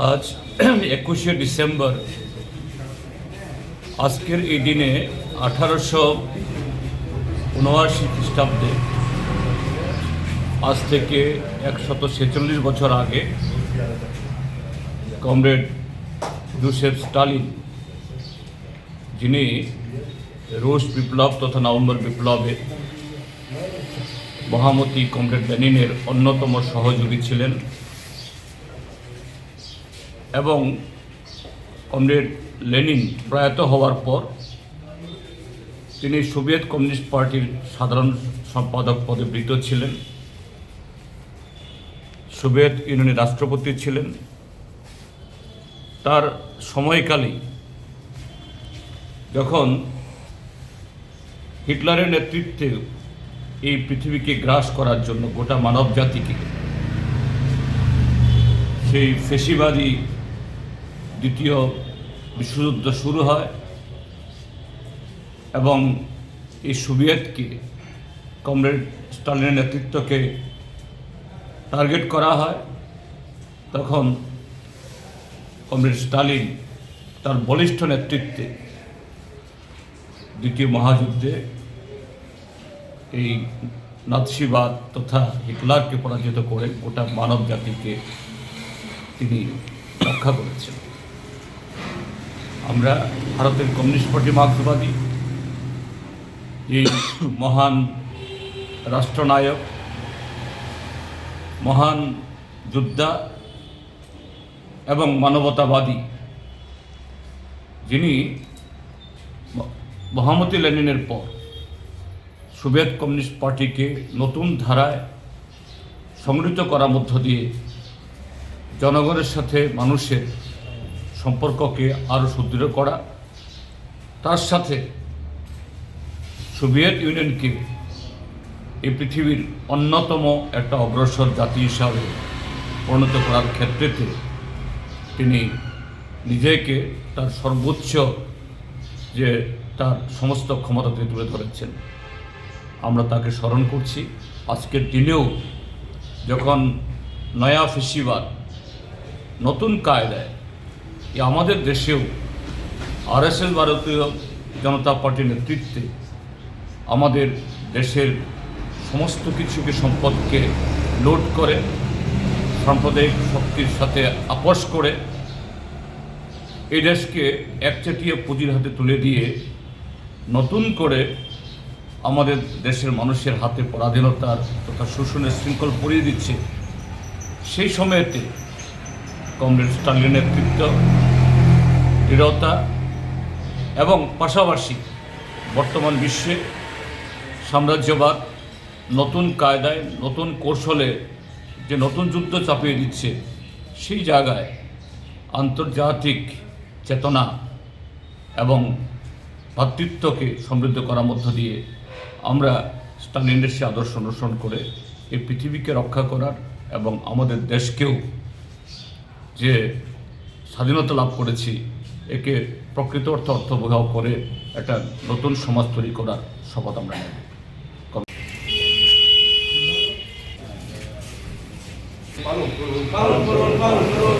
আজ একুশে ডিসেম্বর। আজকের এই দিনে আঠারোশো উনআশি খ্রিস্টাব্দে, আজ থেকে একশত ছেচল্লিশ বছর আগে কমরেড জোসেফ স্টালিন, যিনি রুশ বিপ্লব তথা নভেম্বর বিপ্লবে মহামতি কমরেড লেনিনের অন্যতম সহযোগী ছিলেন এবং কমরেড লেনিন প্রয়াত হওয়ার পর তিনি সোভিয়েত কমিউনিস্ট পার্টির সাধারণ সম্পাদক পদে বৃত ছিলেন। সোভিয়েত ইউনিয়নের রাষ্ট্রপতি ছিলেন। তার সময়কালে যখন হিটলারের নেতৃত্বে এই পৃথিবীকে গ্রাস করার জন্য গোটা মানব জাতিকে সেই ফেসিবাদী দ্বিতীয় বিশ্বযুদ্ধ শুরু হয় এবং এই সোভিয়েতকে, কমরেড স্টালিনের নেতৃত্বকে টার্গেট করা হয়। তখন কমরেড স্টালিন তার বলিষ্ঠ নেতৃত্বে দ্বিতীয় মহাযুদ্ধে এই নাৎসিবাদ তথা হিটলারকে পরাজিত করে গোটা মানব জাতিকে তিনি রক্ষা করেছেন। আমরা ভারতের কমিউনিস্ট পার্টি মার্ক্সবাদী এই মহান রাষ্ট্রনায়ক, মহান যোদ্ধা এবং মানবতাবাদী, যিনি মহামতি লেনিনের পর সোভিয়েত কমিউনিস্ট পার্টিকে নতুন ধারায় সংগঠিত করার মধ্য দিয়ে জনগণের সাথে মানুষের সম্পর্ককে আরও সুদৃঢ় করা। তার সাথে সোভিয়েত ইউনিয়নকে এই পৃথিবীর অন্যতম একটা অগ্রসর জাতি হিসাবে পরিণত করার ক্ষেত্রেতে তিনি নিজেকে তার সর্বোচ্চ যে তার সমস্ত ক্ষমতাতে তুলে ধরেছেন। আমরা তাকে স্মরণ করছি। আজকের দিনেও যখন নয়া ফেসিবাদ নতুন কায়দায় আমাদের দেশেও আর এস আরএসএস ভারতীয় জনতা পার্টির নেতৃত্বে আমাদের দেশের সমস্ত কিছুকে সম্পদকে লোড করে, সাম্প্রদায়িক শক্তির সাথে আপোষ করে এই দেশকে একচেটিয়া পুঁজির হাতে তুলে দিয়ে নতুন করে আমাদের দেশের মানুষের হাতে পরাধীনতার তথা শোষণের শৃঙ্খল পরিয়ে দিচ্ছে। সেই সময়েতে কমরেড স্টালিনের নেতৃত্ব, দৃঢ়তা এবং পাশাপাশি বর্তমান বিশ্বে সাম্রাজ্যবাদ নতুন কায়দায়, নতুন কৌশলে যে নতুন যুদ্ধ চাপিয়ে দিচ্ছে, সেই জায়গায় আন্তর্জাতিক চেতনা এবং ভ্রাতৃত্বকে সমৃদ্ধ করার মধ্য দিয়ে আমরা স্টালিনের সে আদর্শ অনুসরণ করে এই পৃথিবীকে রক্ষা করার এবং আমাদের দেশকেও যে স্বাধীনতা লাভ করেছি একে প্রকৃত অর্থ অর্থবোধাও করে একটা নতুন সমাজ তৈরি করার শপথ আমরা নেব পালন করুন পালন করুন পালন করুন